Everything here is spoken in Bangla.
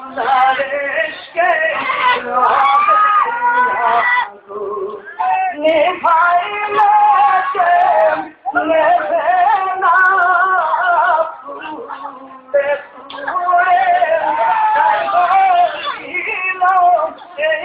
বাংলাদেশকে নেভাইলে নেবে না ফুলে ফুলে ছিল এই